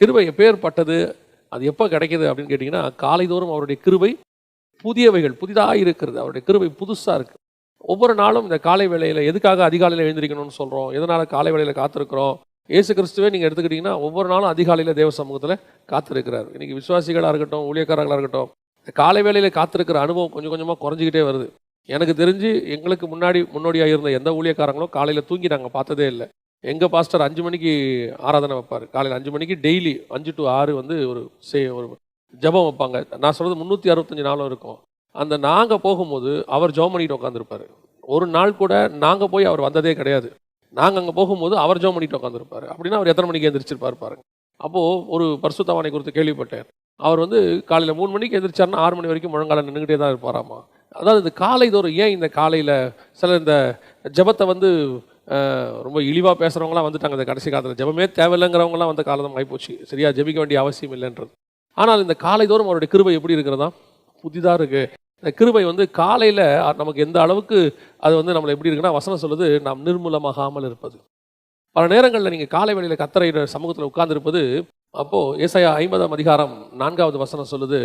கிருபை எப்பேற்பட்டது? அது எப்போ கிடைக்கிது அப்படின்னு கேட்டிங்கன்னா காலைதோறும் அவருடைய கிருபை புதியவைகள் புதிதாக இருக்கிறது. அவருடைய கிருபை புதுசாக இருக்குது ஒவ்வொரு நாளும் இந்த காலை வேளையில் எதுக்காக அதிகாலையில் எழுந்திருக்கணும்னு சொல்கிறோம் எதனால் காலை வேளையில் காத்திருக்கிறோம்? இயேசு கிறிஸ்துவே நீங்கள் எடுத்துக்கிட்டிங்கன்னா ஒவ்வொரு நாளும் அதிகாலையில் தேவ சமூகத்தில் காத்திருக்கிறார். இன்றைக்கி விசுவாசிகளாக இருக்கட்டும் ஊழியக்காரர்களாக இருக்கட்டும் இந்த காலை வேளையில் காத்திருக்கிற அனுபவம் கொஞ்சம் கொஞ்சமாக குறைஞ்சிக்கிட்டே வருது. எனக்கு தெரிஞ்சு எங்களுக்கு முன்னாடி முன்னோடியாக இருந்த எந்த ஊழியக்காரங்களும் காலையில் தூங்கி நாங்கள் பார்த்ததே இல்லை. எங்கள் பாஸ்டர் அஞ்சு மணிக்கு ஆராதனை வைப்பார். காலையில் அஞ்சு மணிக்கு டெய்லி அஞ்சு டு ஆறு வந்து ஒரு சே ஒரு ஜெபம் வைப்பாங்க. நான் சொல்கிறது முந்நூற்றி அறுபத்தஞ்சு நாளும் இருக்கும். அந்த நாங்கள் போகும்போது அவர் ஜெபம் பண்ணிட்டு உட்காந்துருப்பார் ஒரு நாள் கூட நாங்கள் போய் அவர் வந்ததே கிடையாது. நாங்கள் அங்கே போகும்போது அவர் ஜெபம் பண்ணிட்டு உட்காந்துருப்பார் அப்படின்னா அவர் எத்தனை மணிக்கு எந்திரிச்சிருப்பார் பாருங்க. அப்போது ஒரு பரிசுத்தவானை குறித்து கேள்விப்பட்டேன். அவர் வந்து காலையில் மூணு மணிக்கு எந்திரிச்சார்னா ஆறு மணி வரைக்கும் முழங்கால நின்றுக்கிட்டே தான் இருப்பாராமா. அதாவது இந்த காலை தோறும் ஏன் இந்த காலையில் சில இந்த ஜெபத்தை வந்து ரொம்ப இழிவாக பேசுகிறவங்களாம் வந்துட்டாங்க இந்த கடைசி காலத்தில். ஜெபமே தேவையில்லைங்கிறவங்களாம் வந்த காலம் ஆகிப்போச்சு. சரியா? ஜெபிக்க வேண்டிய அவசியம் இல்லைன்றது. ஆனால் இந்த காலை தோறும் அவருடைய கிருபை எப்படி இருக்கிறதா? புதிதாக இருக்குது இந்த கிருபை வந்து காலையில் நமக்கு எந்த அளவுக்கு அது வந்து நம்மளை எப்படி இருக்குன்னா வசனம் சொல்லுது நாம் நிர்மூலமாகாமல் இருப்பது. பல நேரங்களில் நீங்கள் காலை வேளையில் கத்தரை சமூகத்தில் உட்கார்ந்துருப்பது அப்போது ஏசாயா ஐம்பதாம் அதிகாரம் நான்காவது வசனம் சொல்லுது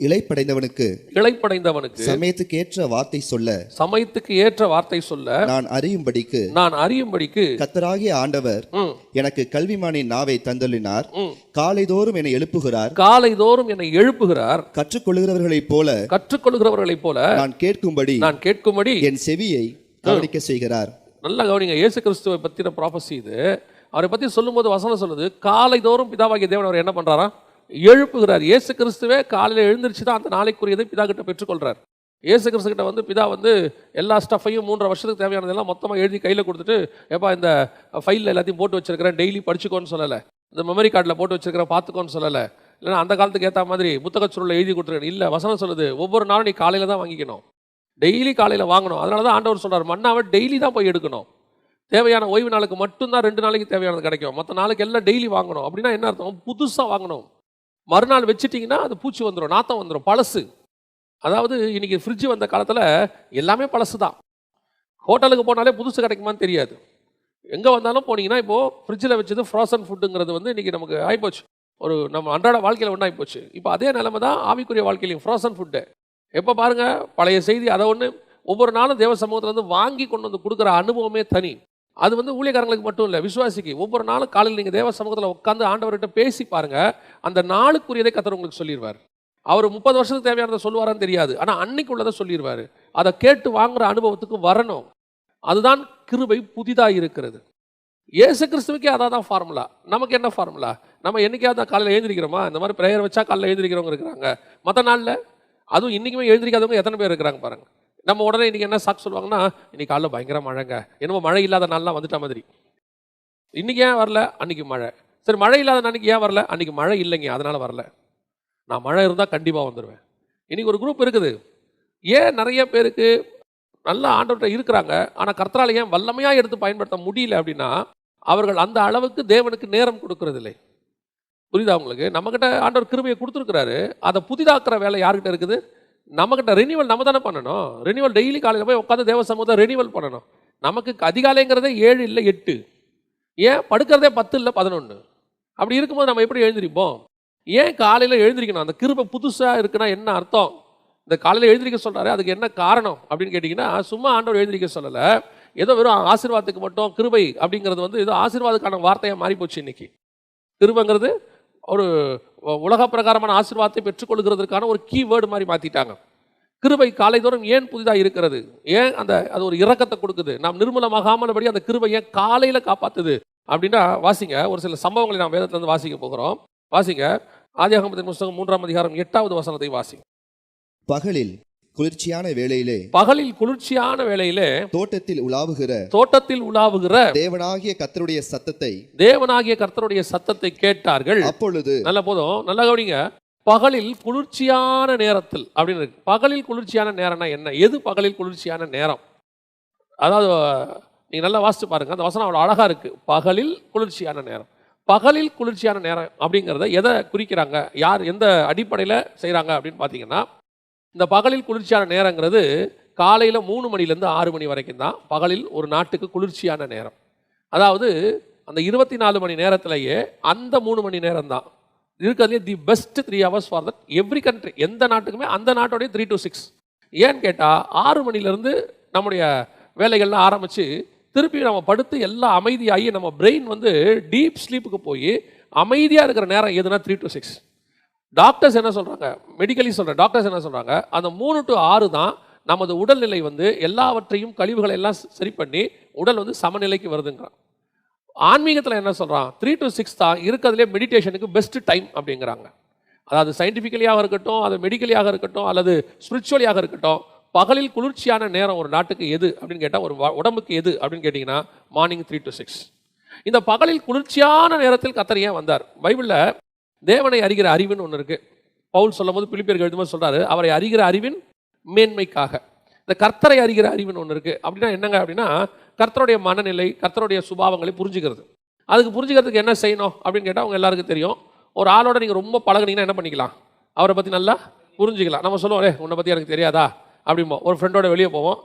இலைப்படைந்தவனுக்கு இளைப்படைந்தவனுக்கு சமயத்துக்கேற்ற வார்த்தை சொல்ல சமயத்துக்கு ஏற்ற வார்த்தை சொல்ல நான் அறியும்படிக்கு நான் அறியும்படிக்கு கத்தராகிய ஆண்டவர் எனக்கு கல்விமானின் நாவை தந்தள்ளினார். ம், காலைதோறும் என்னை எழுப்புகிறார். காலைதோறும் என்னை எழுப்புகிறார். கற்றுக்கொள்கிறவர்களைப் போல கற்றுக்கொள்கிறவர்களைப் போல நான் கேட்கும்படி நான் கேட்கும்படி என் செவியை கவனிக்க செய்கிறார். நல்லா கவனிங்க இயேசு கிறிஸ்துவை பற்றின ப்ராபஸி இது. அவரை பற்றி சொல்லும்போது வசனம் சொல்லுது காலை தோறும் பிதாவாகிய தேவன் அவர் என்ன பண்ணுறாரா எழுப்புகிறார். இயேசு கிறிஸ்துவே காலையில் எழுந்திருச்சு தான் அந்த நாளைக்குரியதை பிதா கிட்ட பெற்றுக்கொள்கிறார் இயேசு கிறிஸ்து கிட்ட வந்து பிதா வந்து எல்லா ஸ்டஃபையும் மூன்றரை வருஷத்துக்கு தேவையானதெல்லாம் மொத்தமாக எழுதி கையில் கொடுத்துட்டு ஏப்பா இந்த ஃபைலில் எல்லாத்தையும் போட்டு வச்சிருக்கிறேன். டெய்லி படிச்சுக்கோன்னு சொல்லலை. இந்த மெமரி கார்டில் போட்டு வச்சிருக்கிறேன். பார்த்துக்கோன்னு சொல்லலை. இல்லைன்னா அந்த காலத்துக்கு ஏற்ற மாதிரி புத்தகச் சுருளில் எழுதி கொடுத்துருக்கேன். இல்லை வசனம் சொல்லுது ஒவ்வொரு நாளும் நீ காலையில் தான் வாங்கிக்கணும். டெய்லி காலையில் வாங்கணும். அதனால தான் ஆண்டவர் சொல்கிறார் மண்ணாவை டெய்லி தான் போய் எடுக்கணும். தேவையான ஓய்வு நாளுக்கு மட்டும்தான் ரெண்டு நாளைக்கு தேவையானது கிடைக்கும். மற்ற நாளைக்கு எல்லாம் டெய்லி வாங்கணும். அப்படின்னா என்ன அர்த்தம்? புதுசாக வாங்கணும். மறுநாள் வச்சுட்டிங்கன்னா அது பூச்சி வந்துடும் நாத்தம் வந்துடும் பழசு. அதாவது இன்றைக்கி ஃப்ரிட்ஜு வந்த காலத்தில் எல்லாமே பழசு தான் ஹோட்டலுக்கு போனாலே புதுசு கிடைக்குமான்னு தெரியாது. எங்கே வந்தாலும் போனீங்கன்னா இப்போது ஃப்ரிட்ஜில் வச்சது ஃப்ரோசன் ஃபுட்டுங்கிறது வந்து இன்றைக்கி நமக்கு ஆகிப்போச்சு ஒரு நம்ம அன்றாட வாழ்க்கையில் ஒன்றாகி போச்சு இப்போ அதே நிலைமை தான் ஆவிக்குரிய வாழ்க்கையிலையும் ஃப்ரோசன் ஃபுட்டு எப்போ பாருங்கள் பழைய செய்தி அதை ஒன்று ஒவ்வொரு நாளும் தேவ சமூகத்தில் வந்து வாங்கி கொண்டு வந்து கொடுக்குற அனுபவமே தனி. அது வந்து ஊழியக்காரங்களுக்கு மட்டும் இல்லை விசுவாசிக்கு. ஒவ்வொரு நாளும் காலையில் நீங்கள் தேவ சமூகத்தில் உட்காந்து ஆண்டவர்கிட்ட பேசி பாருங்கள் அந்த நாளுக்குரியதை கத்தர் உங்களுக்கு சொல்லிடுவார் அவர் முப்பது வருஷத்துக்கு தேவையானதை சொல்லுவாரான்னு தெரியாது. ஆனால் அன்னைக்கு உள்ளதை சொல்லிடுவார் அதை கேட்டு வாங்குற அனுபவத்துக்கு வரணும். அதுதான் கிருபை புதிதாக இருக்கிறது. ஏசு கிறிஸ்துவுக்கே அதான் தான் ஃபார்முலா நமக்கு என்ன ஃபார்முலா நம்ம என்னைக்காவது தான் காலையில் எழுந்திரிக்கிறோமா? இந்த மாதிரி ப்ரேயர் வச்சா காலையில் எழுந்திரிக்கிறவங்க இருக்கிறாங்க. மற்ற நாளில்? அதுவும் இன்றைக்குமே எழுந்திரிக்காதவங்க எத்தனை பேர் இருக்கிறாங்க பாருங்கள் நம்ம உடனே இன்றைக்கி என்ன சாக்கு சொல்லுவாங்கன்னா இன்றைக்கி காலைல பயங்கர மழைங்க. என்னமோ மழை இல்லாத நாள்லாம் வந்துட்ட மாதிரி. இன்றைக்கி ஏன் வரல? அன்னைக்கு மழை. சரி மழை இல்லாத நாளைக்கு ஏன் வரல? அன்னைக்கு மழை இல்லைங்க அதனால் வரல. நான் மழை இருந்தால் கண்டிப்பாக வந்துடுவேன் இன்றைக்கி ஒரு குரூப் இருக்குது. ஏன் நிறைய பேருக்கு நல்ல ஆண்டவர்கிட்ட இருக்கிறாங்க ஆனால் கர்த்தரால் ஏன் வல்லமையாக எடுத்து பயன்படுத்த முடியல அப்படின்னா அவர்கள் அந்த அளவுக்கு தேவனுக்கு நேரம் கொடுக்கறதில்லை. புரியுதா உங்களுக்கு? நம்மக்கிட்ட ஆண்டவர் கிருமையை கொடுத்துருக்கிறாரு. அதை புதிதாக்குற வேலை யார்கிட்ட இருக்குது? நம்மக்கிட்ட ரினியூவல் நம்ம தானே பண்ணணும். ரெனிவல் டெய்லி காலையில் போய் உட்காந்து தேவ சமூகத்தை ரெனிவல் பண்ணணும். நமக்கு அதிகாலைங்கிறதே ஏழு இல்லை எட்டு. ஏன்? படுக்கிறதே பத்து இல்லை பதினொன்று அப்படி இருக்கும்போது நம்ம எப்படி எழுந்திருப்போம்? ஏன் காலையில் எழுந்திரிக்கணும்? அந்த கிருப்பை புதுசாக இருக்குன்னா என்ன அர்த்தம்? இந்த காலையில் எழுந்திரிக்க சொல்கிறாரு அதுக்கு என்ன காரணம்? அப்படின்னு கேட்டிங்கன்னா சும்மா ஆண்டவர் எழுந்திரிக்க சொல்லலை. ஏதோ வெறும் ஆசீர்வாதத்துக்கு மட்டும் கிருபை அப்படிங்கிறது வந்து ஏதோ ஆசீர்வாதத்துக்கான வார்த்தையாக மாறி போச்சு இன்னைக்கு. கிருபைங்கிறது ஒரு உலக பிரகாரமான ஆசீர்வாதத்தை பெற்றுக்கொள்கிறதுக்கான ஒரு கீவேர்டு மாதிரி மாற்றிட்டாங்க கிருபை காலைதோறும் ஏன் புதிதாக இருக்கிறது? ஏன் அந்த அது ஒரு இறக்கத்தை கொடுக்குது? நாம் நிர்மூலமாகாமலபடி அந்த கிருபை ஏன் காலையில் காப்பாத்துது? அப்படின்னா வாசிங்க ஒரு சில சம்பவங்களை நாம் வேதத்திலிருந்து வாசிக்க போகிறோம். வாசிங்க ஆதியாகமத்தின் புஸ்தகம் மூன்றாம் அதிகாரம் எட்டாவது வசனத்தை வாசிங்க. பகலில் குளிர்ச்சியான வேளையிலே பகலில் குளிர்ச்சியான வேளையிலே தோட்டத்தில் உலாவுகிற தோட்டத்தில் உலாவுகிற தேவனாகிய கத்தருடைய சத்தத்தை தேவனாகிய கர்த்தருடைய சத்தத்தை கேட்டார்கள். அப்பொழுது நல்ல போதும் நல்லா கவனிங்க. பகலில் குளிர்ச்சியான நேரத்தில் அப்படின்னு இருக்கு. பகலில் குளிர்ச்சியான நேரம்னா என்ன? எது பகலில் குளிர்ச்சியான நேரம்? அதாவது நீங்க நல்லா வாசிச்சு பாருங்க. அந்த வசனம் அவ்வளோ அழகா இருக்கு. பகலில் குளிர்ச்சியான நேரம். பகலில் குளிர்ச்சியான நேரம் அப்படிங்கிறத எதை குறிக்கிறாங்க? யார் எந்த அடிப்படையில் செய்கிறாங்க அப்படின்னு பார்த்தீங்கன்னா இந்த பகலில் குளிர்ச்சியான நேரங்கிறது காலையில் மூணு மணிலேருந்து ஆறு மணி வரைக்கும் தான். பகலில் ஒரு நாட்டுக்கு குளிர்ச்சியான நேரம். அதாவது அந்த இருபத்தி நாலு மணி நேரத்திலேயே அந்த மூணு மணி நேரம் தான். இருக்கிறதுலே the best three hours for that every country எந்த நாட்டுக்குமே அந்த நாட்டோடைய த்ரீ டு சிக்ஸ் ஏன்னு கேட்டால் ஆறு மணிலேருந்து நம்முடைய வேலைகள்லாம் ஆரம்பித்து திருப்பி நம்ம படுத்து எல்லாம் அமைதியாகி நம்ம பிரெயின் வந்து டீப் ஸ்லீப்புக்கு போய் அமைதியாக இருக்கிற நேரம் எதுனா த்ரீ டு சிக்ஸ் டாக்டர்ஸ் என்ன சொல்கிறாங்க மெடிக்கலி சொல்கிற டாக்டர்ஸ் என்ன சொல்கிறாங்க அந்த மூணு டு ஆறு தான் நமது உடல்நிலை வந்து எல்லாவற்றையும் கழிவுகளை எல்லாம் சரி பண்ணி உடல் வந்து சமநிலைக்கு வருதுங்கிறான். ஆன்மீகத்தில் என்ன சொல்கிறான் த்ரீ டு சிக்ஸ் தான் இருக்கிறதுலே மெடிடேஷனுக்கு பெஸ்ட் டைம் அப்படிங்கிறாங்க. அதாவது சயின்டிஃபிக்கலியாக இருக்கட்டும் அது மெடிக்கலியாக இருக்கட்டும் அல்லது ஸ்பிரிச்சுவலியாக இருக்கட்டும் பகலில் குளிர்ச்சியான நேரம் ஒரு நாட்டுக்கு எது அப்படின்னு கேட்டால் ஒரு வ- உடம்புக்கு எது அப்படின்னு கேட்டிங்கன்னா மார்னிங் த்ரீ டு சிக்ஸ் இந்த பகலில் குளிர்ச்சியான நேரத்தில் கத்தர் ஏன் வந்தார்? பைபிளில் தேவனை அறிகிற அறிவுன்னு ஒன்று இருக்குது பவுல் சொல்லும்போது பிலிப்பியர்கள் எழுதும்போது சொல்கிறாரு அவரை அறிகிற அறிவின் மேன்மைக்காக. இந்த கர்த்தரை அறிகிற அறிவுன்னு ஒன்று இருக்குது அப்படின்னா என்னங்க அப்படின்னா கர்த்தருடைய மனநிலை கர்த்தருடைய சுபாவங்களை புரிஞ்சுக்கிறது. அதுக்கு புரிஞ்சுக்கிறதுக்கு என்ன செய்யணும் அப்படின்னு கேட்டால் அவங்க எல்லாருக்கும் தெரியும். ஒரு ஆளோட நீங்கள் ரொம்ப பழகுனீங்கன்னா என்ன பண்ணிக்கலாம்? அவரை பற்றி நல்லா புரிஞ்சுக்கலாம். நம்ம சொல்லுவோம் ஏ உன்னை பற்றி எனக்கு தெரியாதா? அப்படிம்போம். ஒரு ஃப்ரெண்டோட வெளியே போவோம்.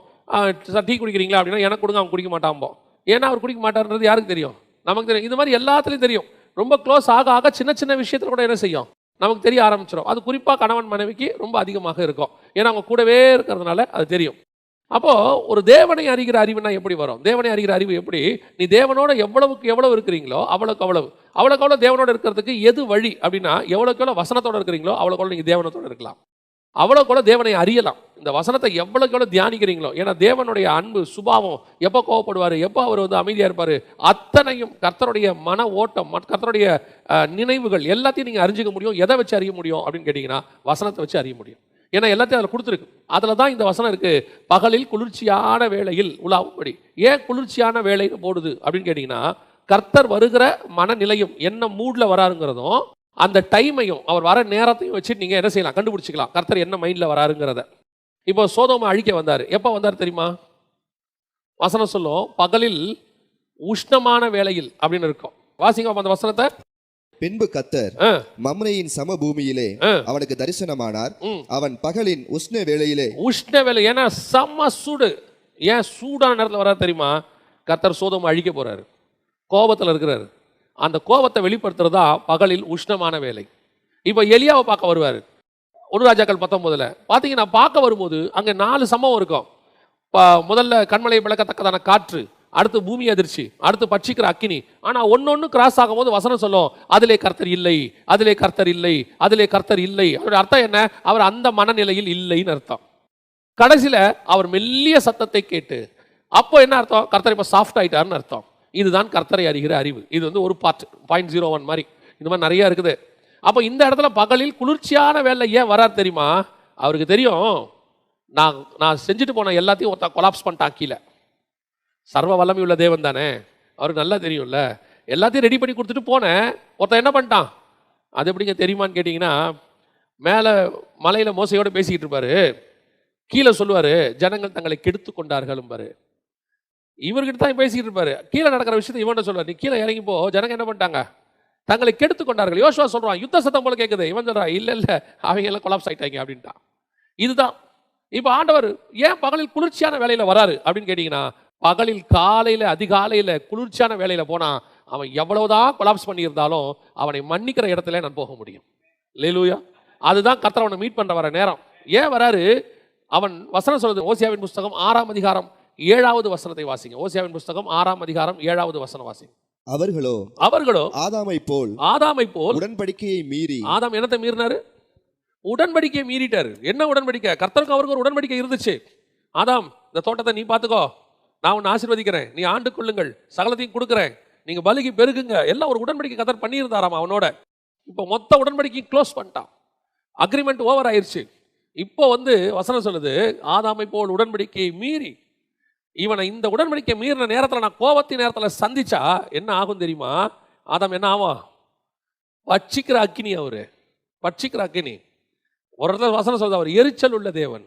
சார் டீ குடிக்கிறீங்களா? அப்படின்னா எனக்கு கொடுங்க அவன் குடிக்க மாட்டான்போம் ஏன்னா அவர் குடிக்க மாட்டார்ன்றது யாருக்கு தெரியும்? நமக்கு தெரியும். இது மாதிரி எல்லாத்துலேயும் தெரியும். ரொம்ப க்ளோஸ் ஆக ஆக சின்ன சின்ன விஷயத்தில் கூட என்ன செய்யும்? நமக்கு தெரிய ஆரம்பிச்சிடும் அது குறிப்பாக கணவன் மனைவிக்கு ரொம்ப அதிகமாக இருக்கும். ஏன்னா அவங்க கூடவே இருக்கிறதுனால அது தெரியும். அப்போது ஒரு தேவனை அறிகிற அறிவுனா எப்படி வரும்? தேவனை அறிகிற அறிவு எப்படி? நீ தேவனோட எவ்வளவுக்கு எவ்வளவு இருக்கிறீங்களோ அவ்வளோக்கு அவ்வளவு. அவ்வளோக்கு அவ்வளோ தேவனோட இருக்கிறதுக்கு எது வழி அப்படின்னா எவ்வளோக்கு எவ்வளோ வசனத்தோட இருக்கிறீங்களோ அவ்வளோக்கு அவ்வளோ நீங்கள் தேவனத்தோடு இருக்கலாம். அவ்வளோ கூட தேவனை அறியலாம். இந்த வசனத்தை எவ்வளோக்கு எவ்வளோ தியானிக்கிறீங்களோ ஏன்னா தேவனுடைய அன்பு சுபாவம் எப்போ கோவப்படுவார் எப்போ அவர் வந்து அமைதியாக இருப்பார் அத்தனையும் கர்த்தருடைய மன ஓட்டம் மற்ற கர்த்தருடைய நினைவுகள் எல்லாத்தையும் நீங்கள் அறிஞ்சிக்க முடியும் எதை வச்சு அறிய முடியும் அப்படின்னு கேட்டிங்கன்னா வசனத்தை வச்சு அறிய முடியும். ஏன்னா எல்லாத்தையும் அதில் கொடுத்துருக்கு. அதில் தான் இந்த வசனம் இருக்குது பகலில் குளிர்ச்சியான வேளையில் உலாவும்படி. ஏன் குளிர்ச்சியான வேலைன்னு போடுது அப்படின்னு கேட்டிங்கன்னா கர்த்தர் வருகிற மனநிலையும் என்ன மூடில் வராருங்கிறதும் அந்த டைமையும் அவர் வர நேரத்தையும் வச்சு நீங்கள் என்ன செய்யலாம்? கண்டுபிடிச்சிக்கலாம். கர்த்தர் என்ன மைண்டில் வராருங்கிறத. இப்போ சோதோமை அழிக்க வந்தார். எப்போ வந்தார் தெரியுமா? வசனம் சொல்லும் பகலில் உஷ்ணமான வேளையில் அப்படின்னு இருக்கும். வாசிங்க அந்த வசனத்தை. பின்பு கத்தர் மம்ரையின் சமபூமியிலே ஆ. அவனுக்கு தரிசனமானார். அவன் பகலின் உஷ்ண வேளையிலே உஷ்ண வேலை ஏன்னா செம்ம சூடு. ஏன் சூடான நேரத்தில் வராது தெரியுமா? கர்த்தர் சோதோமை அழிக்க போறாரு. கோபத்தில் இருக்கிறாரு. அந்த கோபத்தை வெளிப்படுத்துறதா பகலில் உஷ்ணமான வேலை. இப்போ எலியாவை பார்க்க வருவார். ஒன்று ராஜாக்கள் பத்தொம்போதில் பார்த்தீங்கன்னா பார்க்க வரும்போது அங்கே நாலு சம்பவம் இருக்கும். இப்போ முதல்ல கண்மலை பிளக்கத்தக்கதான காற்று அடுத்து பூமி அதிர்ச்சி அடுத்து பட்சிக்கிற அக்கினி. ஆனால் ஒன்று ஒன்று கிராஸ் ஆகும்போது வசனம் சொல்லும் அதிலே கர்த்தர் இல்லை அதிலே கர்த்தர் இல்லை அதிலே கர்த்தர் இல்லை. அதோட அர்த்தம் என்ன? அவர் அந்த மனநிலையில் இல்லைன்னு அர்த்தம். கடைசியில் அவர் மெல்லிய சத்தத்தை கேட்டு அப்போ என்ன அர்த்தம்? கர்த்தர் இப்போ சாஃப்ட் ஆகிட்டார்னு அர்த்தம். இதுதான் கர்த்தரை அறிகிற அறிவு. இது வந்து ஒரு பார்ட் பாயிண்ட் ஜீரோ ஒன் மாதிரி. இந்த மாதிரி நிறைய இருக்குது. அப்போ இந்த இடத்துல பகலில் குளிர்ச்சியான வேலை ஏன் வரார் தெரியுமா? அவருக்கு தெரியும். நான் நான் செஞ்சுட்டு போன எல்லாத்தையும் ஒருத்தன் கொலாப்ஸ் பண்ணிட்டான் கீழே. சர்வ வல்லமை உள்ள தேவன் தானே. அவருக்கு நல்லா தெரியும்ல. எல்லாத்தையும் ரெடி பண்ணி கொடுத்துட்டு போனேன். ஒருத்தன் என்ன பண்ணிட்டான்? அது எப்படிங்க தெரியுமான்னு கேட்டிங்கன்னா மேலே மலையில் மோசையோடு பேசிக்கிட்டு இருப்பார். கீழே சொல்லுவார் ஜனங்கள் தங்களை கெடுத்து கொண்டார்களும் பாரு இவர்கிட்ட தான் பேசிக்கிட்டு இருப்பாரு. கீழே நடக்கிற விஷயத்தை இவன்கிட்ட சொல்லுவார். நீ கீழே இறங்கி போ. ஜனங்க என்ன பண்ணிட்டாங்க? தங்களை கெடுத்து கொண்டார்கள். யோசுவா சொல்றான் யுத்த சத்தம் போல கேட்குது இவன் சொல்றான் இல்லை இல்லை அவங்க எல்லாம் கொலாப்ஸ் ஆயிட்டாங்க அப்படின்ட்டான். இதுதான். இப்போ ஆண்டவர் ஏன் பகலில் குளிர்ச்சியான வேலையில வராரு அப்படின்னு கேட்டிங்கன்னா பகலில் காலையில் அதிகாலையில் குளிர்ச்சியான வேலையில் போனால் அவன் எவ்வளவுதான் கொலாப்ஸ் பண்ணியிருந்தாலும் அவனை மன்னிக்கிற இடத்துல நான் போக முடியும். லேலூயா அதுதான் கர்த்தர் அவனை மீட் பண்ணுற வர நேரம். ஏன் வராரு? அவன் வசனம் சொல்றது ஓசியாவின் புஸ்தகம் ஆறாம் அதிகாரம் ஏழாவது வசனத்தை வாசிங்க. ஓசியாவின் புஸ்தகம் ஆறாம் அதிகாரம் ஏழாவது வசனம் வாசிங்க. அவர்களோ அவர்களோ ஆதாமை போல் ஆதாமை போல் உடன்படிக்கையை மீறி. ஆதாம் என்னத்தை மீறினாரு? உடன்படிக்கையை மீறிட்டாரு. என்ன உடன்படிக்கை? கர்த்தருக்கு அவருக்கு ஒரு உடன்படிக்கை இருந்துச்சு. ஆதாம் இந்த தோட்டத்தை நீ பார்த்துக்கோ. நான் உன்னை ஆசீர்வதிக்கிறேன். நீ ஆண்டு கொள்ளுங்கள். சகலத்தையும் கொடுக்குறேன். நீங்க பலிக்கு பெருகுங்க. எல்லாம் ஒரு உடன்படிக்கை கத்தர் பண்ணியிருந்தாராம் அவனோட. இப்போ மொத்த உடன்படிக்கையும் க்ளோஸ் பண்ணிட்டான். அக்ரிமெண்ட் ஓவர் ஆயிருச்சு. இப்போ வந்து வசனம் சொல்லுது ஆதாமை போல் உடன்படிக்கையை மீறி இவனை இந்த உடன்படிக்கை மீறின நேரத்தில் நான் கோபத்தின் நேரத்தில் சந்திச்சா என்ன ஆகும் தெரியுமா? ஆதாம் என்ன ஆகும் பட்சிக்கிற அக்கினி அவரு. பட்சிக்கிற அக்கினி ஒரு இடத்துல வசனம் சொல்றது அவர் எரிச்சல் உள்ள தேவன்.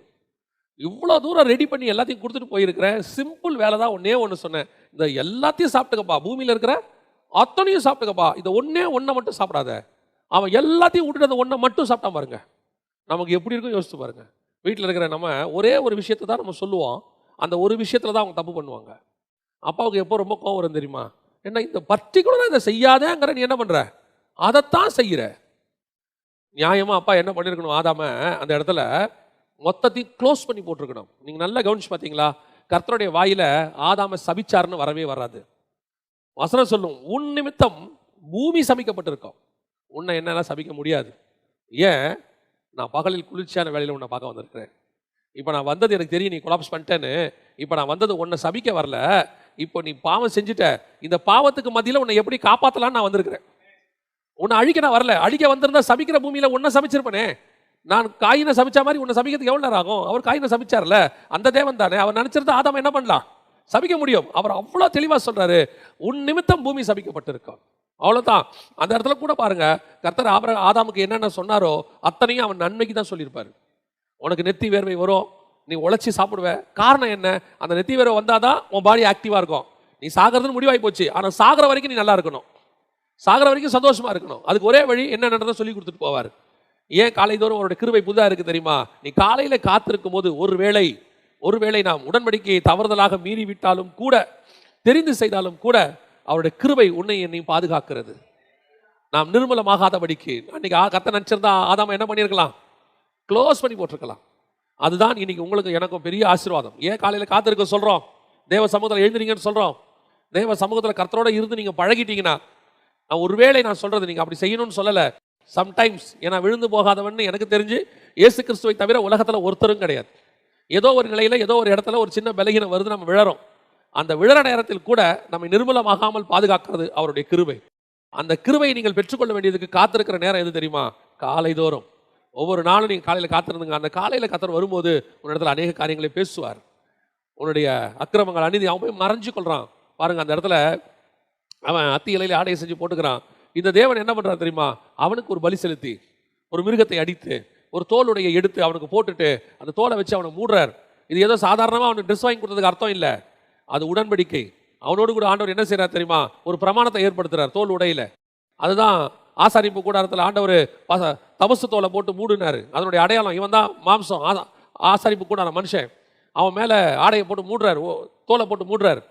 இவ்வளோ தூரம் ரெடி பண்ணி எல்லாத்தையும் கொடுத்துட்டு போயிருக்கிறேன் சிம்பிள் வேலை தான் ஒன்றே ஒன்று சொன்னேன். இந்த எல்லாத்தையும் சாப்பிட்டுக்கப்பா. பூமியில் இருக்கிற அத்தனையும் சாப்பிட்டுக்கப்பா. இந்த ஒன்றே ஒன்றை மட்டும் சாப்பிடாத. அவன் எல்லாத்தையும் விட்டுட்டு அந்த ஒன்றை மட்டும் சாப்பிட்டான் பாருங்க. நமக்கு எப்படி இருக்கும் யோசிச்சு பாருங்க. வீட்டில் இருக்கிற நம்ம ஒரே ஒரு விஷயத்தை தான் நம்ம சொல்லுவோம். அந்த ஒரு விஷயத்தில் தான் அவங்க தப்பு பண்ணுவாங்க. அப்பாவுக்கு எப்போ ரொம்ப கோவம் வரும் தெரியுமா? என்ன இந்த பர்டிகுலராக இதை செய்யாதேங்கிற நீ என்ன பண்ணுற அதைத்தான் செய்கிற நியாயமாக அப்பா என்ன பண்ணியிருக்கணும் ஆதாம அந்த இடத்துல மொத்தத்தையும் க்ளோஸ் பண்ணி போட்டிருக்கணும். நீங்கள் நல்லா கவனிச்சு பார்த்தீங்களா கர்த்தருடைய வாயில் ஆதாம சபிச்சாருன்னு வரவே வராது. வசனம் சொல்லும் உன் நிமித்தம் பூமி சமைக்கப்பட்டிருக்கோம் உன்னை என்னெல்லாம் சபிக்க முடியாது. ஏன்? நான் பகலில் குளிர்ச்சியான வேலையில் உன்னை பார்க்க வந்திருக்கிறேன். இப்போ நான் வந்தது எனக்கு தெரியும் நீ கொலாப்ஸ் பண்ணிட்டேன்னு. இப்போ நான் வந்தது உன்னை சபிக்க வரல. இப்போ நீ பாவம் செஞ்சுட்ட. இந்த பாவத்துக்கு மத்தியில் உன்னை எப்படி காப்பாற்றலான்னு நான் வந்திருக்கிறேன். உன்னை அழிக்க நான் வரல. அழிக்க வந்திருந்தா சபிக்கிற பூமியில் உன்னை சமைச்சிருப்பனே நான் காயினை சமைச்ச மாதிரி உன்னை சமைக்கிறதுக்கு எவ்வளோ நேரம் ஆகும்? அவர் காயினை சமைச்சார்ல அந்த தேவன் தானே. அவர் நினைச்சிருந்தா ஆதாம என்ன பண்ணலாம்? சபிக்க முடியும். அவர் அவ்வளோ தெளிவாக சொல்கிறாரு உன் நிமித்தம் பூமி சபிக்கப்பட்டிருக்கோம் அவ்வளோதான் அந்த இடத்துல கூட பாருங்க கர்த்தர் ஆபர ஆதாமுக்கு என்னென்ன சொன்னாரோ அத்தனையும் அவன் நன்மைக்கு தான் சொல்லியிருப்பாரு. உனக்கு நெத்தி வேர்வை வரும் நீ உழைச்சி சாப்பிடுவ. காரணம் என்ன? அந்த நெத்தி வேர்வை வந்தால் தான் உன் பாடி ஆக்டிவாக இருக்கும். நீ சாகிறதுன்னு முடிவாகி போச்சு. ஆனால் சாகிற வரைக்கும் நீ நல்லா இருக்கணும். சாகிற வரைக்கும் சந்தோஷமாக இருக்கணும். அதுக்கு ஒரே வழி என்ன நடந்ததை சொல்லி கொடுத்துட்டு போவார். ஏன் காலை தோறும் அவருடைய கிருவை புதுதாக இருக்குது தெரியுமா? நீ காலையில் காத்திருக்கும் போது ஒருவேளை ஒருவேளை நாம் உடன்படிக்கையை தவறுதலாக மீறி விட்டாலும் கூட தெரிந்து செய்தாலும் கூட அவருடைய கிருவை உன்னை என்னையும் பாதுகாக்கிறது. நாம் நிர்மலமாகாதபடிக்கு அன்னைக்கு ஆ- கத்த நினச்சிருந்தா ஆதாம என்ன பண்ணியிருக்கலாம்? க்ளோஸ் பண்ணி போட்டிருக்கலாம். அதுதான் இன்னைக்கு உங்களுக்கு எனக்கும் பெரிய ஆசீர்வாதம். ஏன் காலையில் காத்திருக்க சொல்கிறோம் தேவ சமூகத்தில் எழுந்துறீங்கன்னு சொல்கிறோம் தேவ சமூகத்தில் கர்த்தரோட இருந்து நீங்கள் பழகிட்டீங்கன்னா நான் ஒருவேளை நான் சொல்கிறது நீங்கள் அப்படி செய்யணும்னு சொல்லலை. சம்டைம்ஸ் ஏன்னா விழுந்து போகாதவன்னு எனக்கு தெரிஞ்சு இயேசு கிறிஸ்துவை தவிர உலகத்தில் ஒருத்தரும் கிடையாது. ஏதோ ஒரு நிலையில் ஏதோ ஒரு இடத்துல ஒரு சின்ன பலகீனம் வருது நம்ம விழறோம். அந்த விழற நேரத்தில் கூட நம்மை நிர்மூலமாகாமல் பாதுகாக்கிறது அவருடைய கிருபை. அந்த கிருபையை நீங்கள் பெற்றுக்கொள்ள வேண்டியதுக்கு காத்திருக்கிற நேரம் எது தெரியுமா? காலைதோறும். ஒவ்வொரு நாளும் நீங்கள் காலையில் காத்திருந்துங்க. அந்த காலையில் கத்தர் வரும்போது உன்னிடத்துல அநேக காரியங்களை பேசுவார். உன்னுடைய அக்கிரமங்கள் அநீதி அவன் போய் மறைஞ்சு கொள்கிறான் பாருங்கள் அந்த இடத்துல அவன் அத்தி இலையில ஆடையை செஞ்சு போட்டுக்கிறான். இந்த தேவன் என்ன பண்ணுறான் தெரியுமா? அவனுக்கு ஒரு பலி செலுத்தி ஒரு மிருகத்தை அடித்து ஒரு தோலுடைய எடுத்து அவனுக்கு போட்டுட்டு அந்த தோலை வச்சு அவனை மூடுறார். இது ஏதோ சாதாரணமாக அவனுக்கு ட்ரெஸ் வாங்கி கொடுத்ததுக்கு அர்த்தம் இல்லை. அது உடன்படிக்கை. அவனோடு கூட ஆண்டவர் என்ன செய்கிறார் தெரியுமா? ஒரு பிரமாணத்தை ஏற்படுத்துறார் தோல் உடையில. அதுதான் ஆசாரிப்பு கூடாரத்தில் ஆண்டவர் தபசு தோலை போட்டு மூடினாரு. அதனுடைய அடையாளம் இவன் தான் மாம்சம். ஆசா- ஆசாரிப்பு கூடார மனுஷன். அவன் மேலே ஆடையை போட்டு மூடுறாரு. ஓ, தோலை போட்டு மூடுறாரு.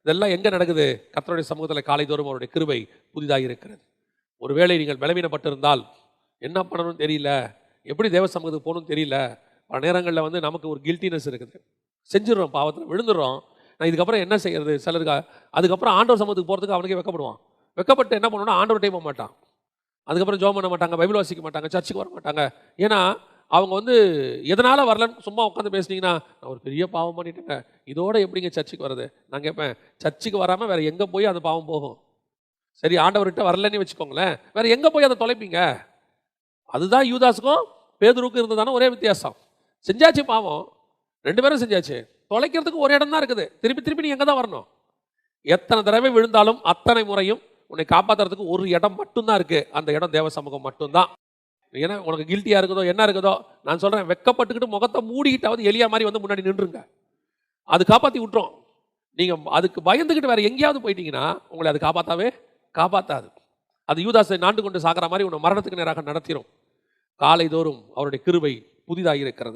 இதெல்லாம் எங்கே நடக்குது? கத்தருடைய சமூகத்தில் காலைதோறும் அவருடைய கிருபை புதிதாக இருக்கிறது. ஒருவேளை நீங்கள் பலவீனப்பட்டிருந்தால் என்ன பண்ணணும்னு தெரியல. எப்படி தேவ சமூகத்துக்கு போகணும்னு தெரியல. பல நேரங்களில் வந்து நமக்கு ஒரு கில்ட்டினஸ் இருக்குது. செஞ்சிடுறோம் பாவத்தில் விழுந்துடுறோம். நான் இதுக்கப்புறம் என்ன செய்யறது? சிலருக்கு அதுக்கப்புறம் ஆண்டவர் சமூகத்துக்கு போகிறதுக்கு அவனுக்கே வெக்கப்படுவான். வெக்கப்பட்டு என்ன பண்ணுவான்னா ஆண்டவர் போக மாட்டான். அதுக்கப்புறம் ஜோம் பண்ண மாட்டாங்க பைபிள் வாசிக்க மாட்டாங்க சர்ச்சுக்கு வர மாட்டாங்க. ஏன்னா அவங்க வந்து எதனால் வரலன்னு சும்மா உட்காந்து பேசுனீங்கன்னா நான் ஒரு பெரிய பாவம் பண்ணிட்டேங்க இதோட எப்படிங்க சர்ச்சுக்கு வருது நான் கேட்பேன் சர்ச்சுக்கு வராமல் வேற எங்கே போய் அந்த பாவம் போகும்? சரி ஆண்டவர்கிட்ட வரலன்னு வச்சுக்கோங்களேன். வேற எங்கே போய் அதை தொலைப்பீங்க? அதுதான் யூதாஸுக்கும் பேதுருக்கும் இருந்ததான ஒரே வித்தியாசம். செஞ்சாச்சு பாவம். ரெண்டு பேரும் செஞ்சாச்சு. தொலைக்கிறதுக்கு ஒரு இடம் தான் இருக்குது. திருப்பி திருப்பி நீ எங்கே தான் வரணும்? எத்தனை தடவை விழுந்தாலும் அத்தனை முறையும் உன்னை காப்பாத்துறதுக்கு ஒரு இடம் மட்டும்தான் இருக்குது அந்த இடம் தேவ சமூகம் மட்டும்தான். ஏன்னா உனக்கு கில்ட்டியாக இருக்குதோ என்ன இருக்குதோ நான் சொல்கிறேன் வெக்கப்பட்டுக்கிட்டு முகத்தை மூடிக்கிட்டாவது எலியா மாதிரி வந்து முன்னாடி நின்றுங்க. அது காப்பாற்றி விட்டுரும். நீங்கள் அதுக்கு பயந்துக்கிட்டு வேறு எங்கேயாவது போயிட்டீங்கன்னா உங்களை அது காப்பாற்றவே காப்பாற்றாது அது யூதாசை நாண்டு கொண்டு சாகிற மாதிரி உன்னை மரணத்துக்கு நேராக நடத்திடும் காலைதோறும் அவருடைய கிருவை புதிதாக இருக்கிறது